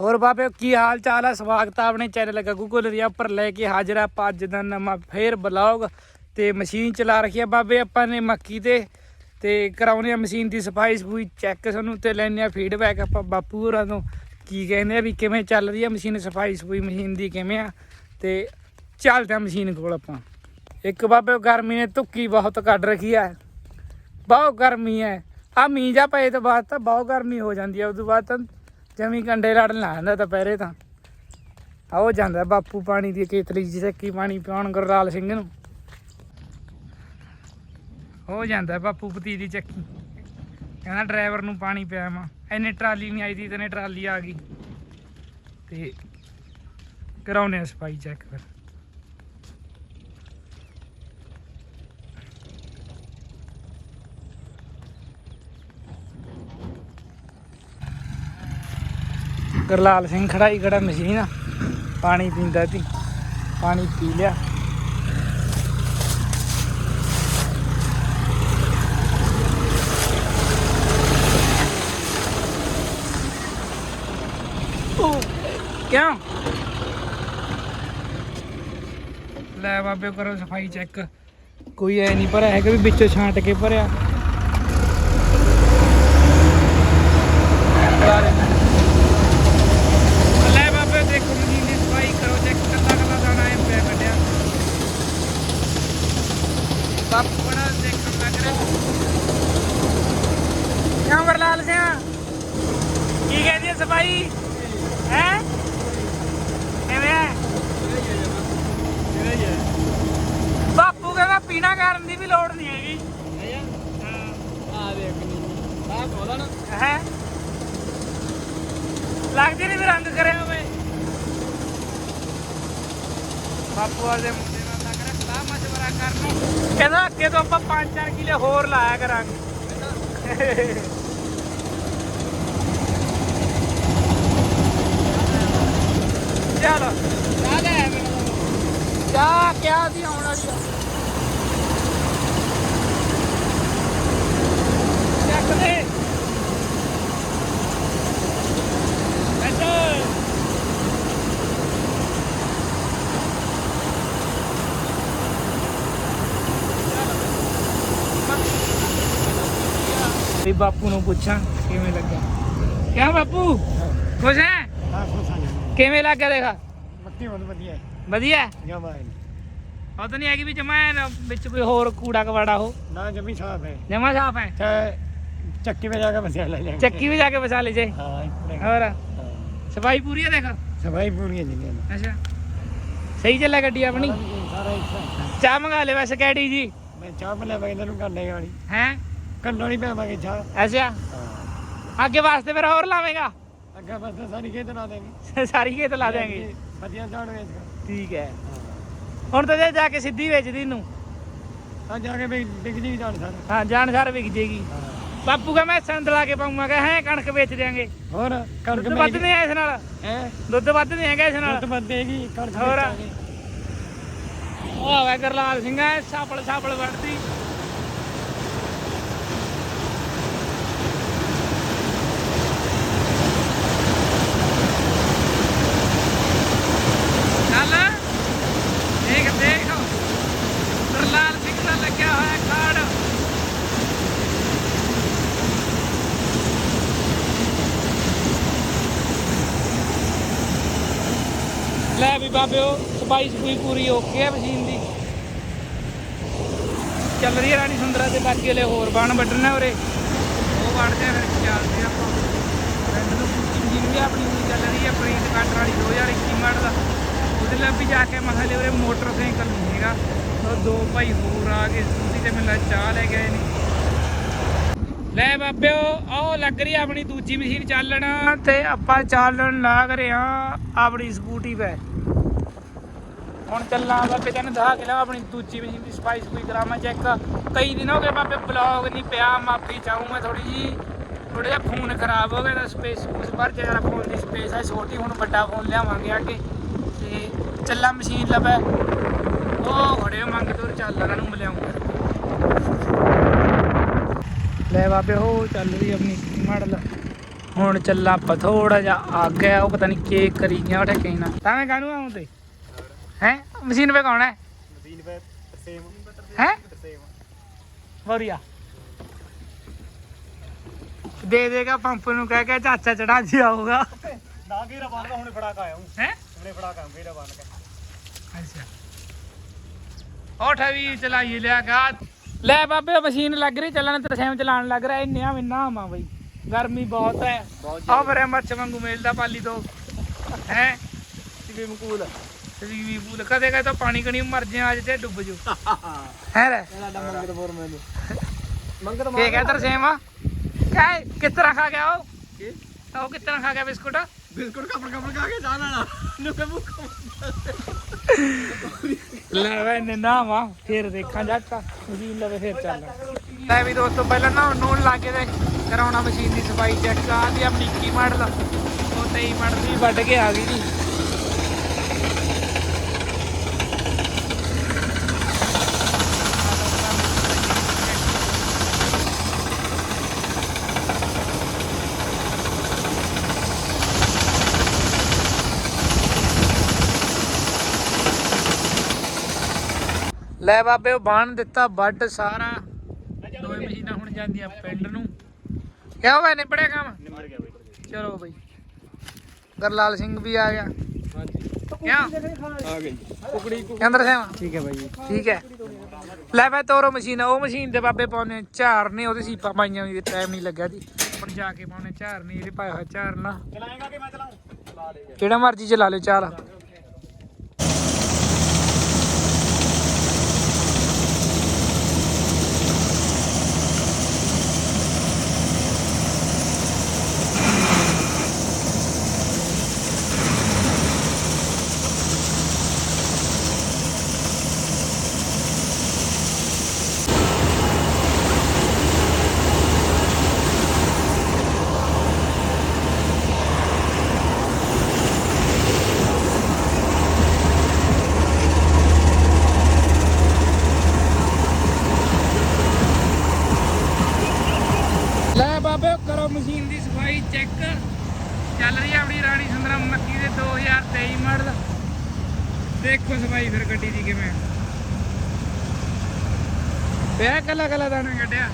ਹੋਰ ਬਾਬੇ, ਕੀ ਹਾਲ ਚਾਲ ਹੈ ਸਵਾਗਤ ਹੈ ਆਪਣੇ ਚੈਨਲ ਗੱਗੂ ਕੋਲਰੀਆ ਉੱਪਰ ਲੈ ਕੇ ਹਾਜ਼ਰ ਆ ਆਪਾਂ ਅੱਜ ਦਾ ਨਵਾਂ ਫੇਰ ਬਲੌਗ ਤੇ ਮਸ਼ੀਨ ਚਲਾ ਰੱਖੀ ਆ ਬਾਬੇ ਆਪਾਂ ਨੇ ਮੱਕੀ ਤੇ। ਤੇ ਕਰਾਉਣੇ ਆ ਮਸ਼ੀਨ ਦੀ ਸਫ਼ਾਈ ਸਫੂਈ ਚੈੱਕ ਸਾਨੂੰ ਤੇ ਲੈਣੇ ਆ ਫੀਡਬੈਕ ਆਪਾਂ ਬਾਪੂ ਹੋਰਾਂ ਤੋਂ। ਕੀ ਕਹਿੰਦੇ ਆ ਵੀ ਕਿਵੇਂ ਚੱਲ ਰਹੀ ਆ ਮਸ਼ੀਨ, ਸਫ਼ਾਈ ਸਫੂਈ ਮਸ਼ੀਨ ਦੀ ਕਿਵੇਂ ਆ? ਤੇ ਚੱਲਦੇ ਆ ਮਸ਼ੀਨ ਕੋਲ ਆਪਾਂ। ਇੱਕ ਬਾਬੇ, ਗਰਮੀ ਨੇ ਧੁੱਕੀ ਬਹੁਤ ਕੱਢ ਰੱਖੀ ਆ। ਬਹੁਤ ਗਰਮੀ ਹੈ ਆ ਮੀਂਹ ਜਾ ਪਏ ਤੋਂ ਬਾਅਦ ਤਾਂ ਬਹੁਤ ਗਰਮੀ ਹੋ ਜਾਂਦੀ ਆ ਹੈ ਤੋਂ ਬਾਅਦ ਤਾਂ ਜਮੀ ਕੰਡੇ ਲੜਨ ਲਾ ਜਾਂਦਾ ਦੁਪਹਿਰੇ ਤਾਂ। ਉਹ ਜਾਂਦਾ ਬਾਪੂ ਪਾਣੀ ਦੀ ਕੇਤਲੀ ਚ ਚੱਕੀ ਪਾਣੀ ਪਿਆਉਣ ਗੁਰਲਾਲ ਸਿੰਘ ਨੂੰ। ਉਹ ਜਾਂਦਾ ਬਾਪੂ ਪਤੀ ਦੀ ਚੱਕੀ। ਕਹਿੰਦਾ ਡਰਾਈਵਰ ਨੂੰ ਪਾਣੀ ਪਿਆ ਮਾ ਐਨੇ ਟਰਾਲੀ ਨਹੀਂ ਆਈ ਦੀ ਤੇ ਨੇ ਟਰਾਲੀ ਆ ਗਈ। ਤੇ ਕਰਾਉਨੇ ਸਫ਼ਾਈ ਚੈੱਕ ਫਿਰ। ਗੁਰਲਾਲ ਸਿੰਘ ਖੜਾਈ ਖੜਾ ਮਸ਼ੀਨ ਆ? ਪਾਣੀ ਪੀਂਦਾ ਸੀ ਪਾਣੀ ਪੀ ਲਿਆ। ਉਹ, ਕਿਉਂ? ਲੈ ਬਾਬੇ ਕਰੋ ਸਫ਼ਾਈ ਚੈੱਕ ਕੋਈ ਐ ਨਹੀਂ ਭਰਿਆ ਹੈਗਾ ਵੀ ਵਿੱਚੋਂ ਛਾਂਟ ਕੇ ਭਰਿਆ ਲੈ ਬਾਬੇ ਦੇਖੋ ਮਸ਼ੀਨ ਦੀ ਸਫ਼ਾਈ ਕਰੋ ਚੈੱਕ ਕੱਲਾ ਕੱਲਾ ਦਾਣਾ ਐ ਪਿਆ ਕੱਢਿਆ ਸਭ ਬੜਾ ਦੇਖਣ ਲੱਗ ਰਿਹਾ ਕਿਉਂ ਵਰਲਾਲ ਕੀ ਕਹਿੰਦੀ ਹੈ ਸਫ਼ਾਈ ਹੈ? ਕਿਵੇਂ ਹੈ ਬਾਪੂ ਕਹਿੰਦਾ ਪੀਣਾ ਕਰਨ ਦੀ ਵੀ ਲੋੜ ਨਹੀਂ ਹੈਗੀ। ਆ ਦੇਖ ਨੀ ਆ ਕੋਲਾ ਹੈ? ਲੱਗਦੀ ਨਹੀਂ ਵੀ ਰੰਗ ਕਰਿਆ ਹੋਵੇ। ਬਾਪੂ ਵਾਲੇ ਮੁੰਡੇ ਨਾਲ ਲੱਗ ਰਿਹਾ ਸਲਾਹ ਮਸ਼ਵਰਾ ਕਰਨ ਨੂੰ। ਕਹਿੰਦਾ ਅੱਗੇ ਤੋਂ ਆਪਾਂ 5-4 ਕਿਲੇ ਹੋਰ ਲਾਇਆ ਕਰਾਂਗੇ। ਚਲੋ। ਆ ਲੈ ਮੈਨੂੰ ਕਿਆ ਕਿਆ ਦੀ ਆਉਣ ਵਾਲੀ ਆ ਚੱਕ ਦੇ। ਬੈਠੋ ਵੀ ਬਾਪੂ ਨੂੰ ਪੁੱਛਾਂ ਕਿਵੇਂ ਲੱਗਿਆ ਕਿਆ ਬਾਪੂ? ਖੁਸ਼ ਹੈ? ਕਿਵੇਂ ਲੱਗਿਆ ਦੇਖਾ? ਮੱਕੀ ਬਹੁਤ ਵਧੀਆ ਹੈ। ਵਧੀਆ? ਜਮਾ ਹੈ ਤਾਂ ਨਹੀਂ ਹੈਗੀ ਵੀ ਜਮਾ ਵਿੱਚ ਕੋਈ ਹੋਰ ਕੂੜਾ ਕਵਾੜਾ ਹੋ ਨਾ ਜਮੀ ਸਾਫ਼ ਹੈ। ਜਮਾ ਸਾਫ਼ ਹੈ? ਤੇ ਚੱਕੀ ਵਿੱਚ ਜਾ ਕੇ ਬਸਿਆ ਲੈ ਜਾ ਚੱਕੀ ਵੀ ਜਾ ਕੇ ਵਸਾ ਲਈ ਜੇ? ਹਾਂ। ਹੋਰ। ਸਫ਼ਾਈ ਪੂਰੀ ਹੈ ਦੇਖ? ਸਫ਼ਾਈ ਪੂਰੀ ਹੈ ਜੀ ਅੱਛਾ। ਸਹੀ ਚੱਲਿਆ ਗੱਡੀ ਆਪਣੀ? ਸਾਰਾ ਚਾਹ ਮੰਗਾ ਲੈ ਵੈਸੇ ਕੈਡੀ ਜੀ। ਮੈਂ ਚਾਹ ਬਲੇ ਮੈਂ ਤੈਨੂੰ ਕੰਡੇ ਵਾਲੀ। ਹੈ? ਕੰਡੋ ਨਹੀਂ ਪੈਵਾਂਗੇ ਚਾਹ। ਅੱਛਾ। ਅੱਗੇ ਵਾਸਤੇ ਫਿਰ ਹੋਰ ਲਾਵੇਂਗਾ? ਅੱਗੇ ਬਸ ਸਾਰੀ ਖੇਤ ਲਾ ਦੇਂਗੇ ਸਾਰੀ ਖੇਤ ਲਾ ਦੇਾਂਗੇ ਵਧੀਆ ਝਾੜ ਵੇਚ ਠੀਕ ਹੈ। ਹੁਣ ਤਾਂ ਜੇ ਜਾ ਕੇ ਸਿੱਧੀ ਵੇਚਦੀ ਨੂੰ ਆ ਜਾ ਕੇ ਵੀ ਡਿੱਗ ਜੀ ਜਾਣ ਸਰ। ਹਾਂ ਜਾਣ ਸਾਰ ਵਿਕ ਜੇਗੀ। ਬਾਪੂ ਕਹ ਮੈਂ ਸੰਦਲਾ ਕੇ ਪਾਉਂਗਾ ਕਹ ਹੈ ਕਣਕ ਵੇਚ ਦਿਆਂਗੇ। ਹੋਰ ਕਣਕ ਦੁੱਧ ਵੱਧ ਨਹੀਂ ਆ ਇਸ ਨਾਲ। ਹੈ? ਦੁੱਧ ਵੱਧ ਨਹੀਂ ਹੈਗਾ ਇਸ ਨਾਲ। ਦੁੱਧ ਬੰਦੇਗੀ ਕਣਕ ਹੋਰ? ਵੇਚਾਂਗੇ। ਉਹ ਆਵੇ ਗਰਲਾਲ ਸਿੰਘ ਸਾਪਲ ਸਾਪਲ ਵੜਦੀ ਚੱਲ ਦੇਖ ਦੇਖ ਗਰਲਾਲ ਸਿੰਘ ਦਾ ਲੱਗਿਆ ਹੋਇਆ ਕਾਰਡ ਲੈ ਵੀ ਬਾਬਿਓ ਸਫ਼ਾਈ ਸਫੂਈ ਪੂਰੀ ਓਕੇ ਹੈ ਮਸ਼ੀਨ ਦੀ। ਚੱਲ ਰਹੀ ਹੈ ਰਾਣੀ ਸੁੰਦਰਾ ਤੇ ਬਾਕੀ ਵਾਲੇ ਹੋਰ ਬਾਣ ਵੱਢਣੇ ਉਰੇ। ਉਹ ਵੜਦੇ ਆ ਫਿਰ ਚੱਲਦੇ ਆਪਾਂ। ਪਿੰਡ ਨੂੰ ਇੰਜੀਨ ਵੀ ਆਪਣੀ ਪੂਰੀ ਚੱਲ ਰਹੀ ਹੈ ਪ੍ਰੀਤ ਕੱਟਰ ਵਾਲੀ 2021 ਮਾਡਲ ਉਹਦੇ ਲਈ ਵੀ ਜਾ ਕੇ ਮਹਲੇ ਉਰੇ ਮੋਟਰਸਾਈਕਲ ਨਹੀਂ ਹੈਗਾ। ਉਹ ਦੋ ਭਾਈ ਹੋਰ ਆ ਗਏ ਸਕੂਟੀ ਤੇ ਮੈਨੂੰ ਚਾਹ ਲੈ ਗਏ ਨੇ। ਲੈ ਬਾਬਿਓ ਆਹ ਲੱਗ ਰਹੀ ਆ ਆਪਣੀ ਦੂਜੀ ਮਸ਼ੀਨ ਚੱਲਣਾ। ਤੇ ਆਪਾਂ ਚੱਲਣ ਲੱਗ ਰਹੇ ਆ ਆਪਣੀ ਸਕੂਟੀ 'ਤੇ। ਹੁਣ ਚੱਲਾਂ ਬਾਬੇ ਤੈਨੂੰ ਦਿਖਾ ਕੇ ਲਿਆ ਆਪਣੀ ਦੂਜੀ ਮਸ਼ੀਨ ਦੀ ਸਪਾਈਸ ਕੋਈ ਕਰਾਵਾਂ ਚੈੱਕ ਕਈ ਦਿਨ ਹੋ ਗਏ ਬਾਬੇ ਬਲੌਗ ਨਹੀਂ ਪਿਆ, ਮਾਫੀ ਚਾਹੂੰ ਮੈਂ ਥੋੜੀ ਜੀ ਥੋੜਾ ਜਿਹਾ ਫੋਨ ਖਰਾਬ ਹੋ ਗਿਆ ਤਾਂ ਸਪੇਸ ਉਸ ਪਰ ਜਿਹੜਾ ਫੋਨ ਦੀ ਸਪੇਸ ਹੈ ਛੋਟੀ, ਹੁਣ ਵੱਡਾ ਫੋਨ ਲਿਆਵਾਂਗੇ ਅੱਗੇ ਤੇ ਚੱਲਾਂ ਮਸ਼ੀਨ ਲੱਭੈ ਉਹ ਖੜੇ ਮੰਗ ਤੋਰ ਚੱਲ, ਇਹਨਾਂ ਨੂੰ ਮਿਲਿਆਉਂਗਾ ਲੈ ਬਾਬੇ, ਹੋ ਚੱਲ ਰਹੀ ਆਪਣੀ ਮਾਡਲ। ਹੁਣ ਚੱਲਾ ਆਪਾਂ ਥੋੜਾ ਜਿਹਾ ਆ ਗਿਆ ਉਹ ਪਤਾ ਨਹੀਂ ਕੀ ਕਰੀ ਗਿਆ ਉਹ ਠੇਕੇ ਨਾਲ ਤਾਂ ਮੈਂ ਕਾਹਨੂੰ ਆਉਂ ਤੇ? ਹੈ ਮਸ਼ੀਨ ਪੇ ਕੌਣ ਹੈ ਮਦੀਨ ਪੇ ਸੇਮ ਹੈ ਸੇਮ ਵਧੀਆ ਦੇ ਦੇਗਾ ਪੰਪ ਨੂੰ ਕਹਿ ਕੇ ਚਾਚਾ ਚੜਾ ਜੀ ਆਊਗਾ ਨਾ ਗੇਰਾ ਬੰਨ ਕੇ ਹੁਣੇ ਫੜਾ ਕੇ ਆਇਆ ਹੂੰ ਹੈ ਹੁਣੇ ਫੜਾ ਕੇ ਆਇਆ ਗੇਰਾ ਬੰਨ ਕੇ ਅੱਛਾ ਉਹ ਠਵੀ ਚਲਾਈ ਲਿਆ ਗਾ ਲੈ ਬਾਬੇ ਉਹ ਮਸ਼ੀਨ ਲੱਗ ਰਹੀ ਚੱਲਣ ਤੇ ਸੈਮ ਚਲਾਉਣ ਲੱਗ ਰਿਹਾ ਇੰਨੇ ਮਿੰਨਾ ਆਵਾਂ ਬਈ ਗਰਮੀ ਬਹੁਤ ਹੈ ਬਹੁਤ ਆ ਬਰੇ ਮੱਛ ਵਾਂਗੂ ਮੇਲਦਾ ਪਾਲੀ ਕਦੇ ਕਦੇ ਤਾਂ ਪਾਣੀ ਕਣੀ ਮਰ ਜਿਆ ਅੱਜ ਤੇ ਡੁੱਬ ਜੂ ਹੈ ਰੇ? ਸਾਡਾ ਮੰਗਤਪੁਰ ਮੈਨੂੰ। ਮੰਗਤ ਕੀ ਕਹਿ ਤਰ ਸੇਮ ਕਹਿ ਕਿਸ ਤਰ੍ਹਾਂ ਖਾ ਗਿਆ ਉਹ? ਕੀ? ਉਹ ਕਿਸ ਤਰ੍ਹਾਂ ਖਾ ਗਿਆ ਬਿਸਕੁਟ? ਬਿਸਕੁਟ ਕਪੜ ਕਪੜ ਖਾ ਕੇ ਜਾਣਾ ਨਾ ਨੂੰ ਕੇ ਭੁੱਖ ਲੈ ਵੇ ਨੇ ਨਾ ਵਾ ਫੇਰ ਦੇਖਾਂ ਜੱਟ ਮਸ਼ੀਨ ਲਵੇ ਫੇਰ ਚੱਲ। ਲੈ ਵੀ ਦੋਸਤੋ ਪਹਿਲਾਂ ਨਾ ਨੂਨ ਲਾ ਕੇ ਤੇ ਕਰਾਉਣਾ ਮਸ਼ੀਨ ਦੀ ਸਫ਼ਾਈ ਚੈੱਕ ਆ ਦੀ ਆਪਣੀ ਕੀ ਮਾਡਲ। ਉਹ 23 ਮਾਡਲ ਦੀ ਵੱਢ ਕੇ ਆ ਗਈ ਜੀ। ਲੈ ਬਾਬੇ ਉਹ ਬਾਣ ਦਿੱਤਾ ਵੱਢ ਸਾਰਾ। ਦੋਵੇਂ ਮਸ਼ੀਨਾਂ ਹੁਣ ਜਾਂਦੀਆਂ ਪਿੰਡ ਨੂੰ। ਕਿਆ ਹੋਇਆ ਨਿਬੜਿਆ ਕੰਮ? ਨਿਮਰ ਗਿਆ ਬਈ। ਚਲੋ ਬਈ। ਗਰਲਾਲ ਸਿੰਘ ਵੀ ਆ ਗਿਆ। ਹਾਂਜੀ। ਕਿਆ? ਆ ਗਈ ਕੁਕੜੀ ਚੰਦਰ ਸਿੰਘ ਠੀਕ ਹੈ ਬਾਈ ਠੀਕ ਹੈ। ਲੈ ਬਈ ਤੋਰੋ ਮਸ਼ੀਨ। ਉਹ ਮਸ਼ੀਨ ਦੇ ਬਾਬੇ ਪਾਉਣੇ ਝਾਰ ਨੇ ਉਹਦੇ ਸੀਪਾਂ ਪਾਈਆਂ ਵੀ ਟਾਈਮ ਨਹੀਂ ਲੱਗਿਆ ਜੀ। ਹੁਣ ਜਾ ਕੇ ਪਾਉਣੇ ਝਾਰ ਨਹੀਂ ਇਹਦੇ ਪਾਇਆ ਹੋਇਆ ਝਾਰ ਨਾ ਚਲਾਏਗਾ ਕਿ ਮੈਂ ਚਲਾਉਂ ਚਲਾ ਦੇ ਕਿਹੜਾ ਮਰਜ਼ੀ ਚਲਾ ਲਿਓ ਚਾਲ ਲੈ ਬਾਬੇ ਕਰੋ ਮਸ਼ੀਨ ਦੀ ਸਫ਼ਾਈ ਚੈੱਕ ਚੱਲ ਰਹੀ ਹੈ ਆਪਣੀ ਰਾਣੀ ਸੁੰਦਰਮ ਮੱਕੀ ਦੇ 2023 ਮਾਡਲ ਦੇਖੋ ਸਫ਼ਾਈ ਫਿਰ ਗੱਡੀ ਦੀ ਕਿਵੇਂ ਪਿਆ ਕੱਲਾ ਕੱਲਾ ਦਾਣਾ ਕੱਢਿਆ।